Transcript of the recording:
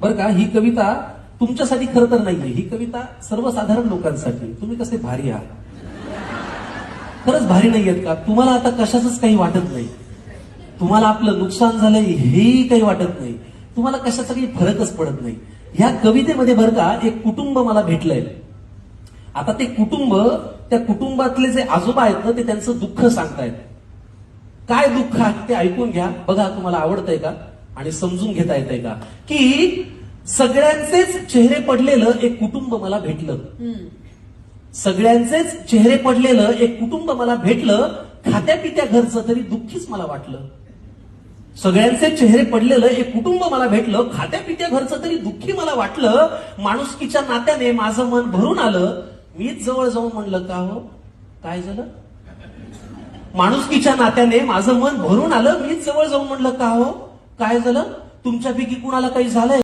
बरं का ही कविता तुमच्यासाठी खरं तर नाहीये ही कविता सर्वसाधारण लोकांसाठी तुम्ही कसे भारी आहात. खरंच भारी नाही आहेत का? तुम्हाला आता कशाच काही वाटत नाही. तुम्हाला आपलं नुकसान झालंय हेही काही वाटत नाही. तुम्हाला कशाचा काही फरकच पडत नाही. ह्या कवितेमध्ये बरं का एक कुटुंब मला भेटलंय. आता ते कुटुंब त्या कुटुंबातले जे आजोबा आहेत ना ते त्यांचं दुःख सांगतायत. काय दुःख आहे ते ऐकून घ्या. बघा तुम्हाला आवडतंय का? आणि समजून घेता येतंय का? की सगळ्यांचेच चेहरे पडलेलं एक कुटुंब मला भेटलं. सगळ्यांचेच चेहरे पडलेलं एक कुटुंब मला भेटलं खात्या पित्या घरचं तरी दुःखीच मला वाटलं. सगळ्यांचे चेहरे पडलेलं एक कुटुंब मला भेटलं खात्या पित्या घरचं तरी दुःखी मला वाटलं. माणुसकीच्या नात्याने माझं मन भरून आलं. मीच जवळ जाऊन म्हणलं का हो? काय झालं? माणुसकीच्या नात्याने माझं मन भरून आलं. मीच जवळ जाऊन म्हणलं का हो? काय झालं? तुमच्यापैकी कुणाला काही झालंय?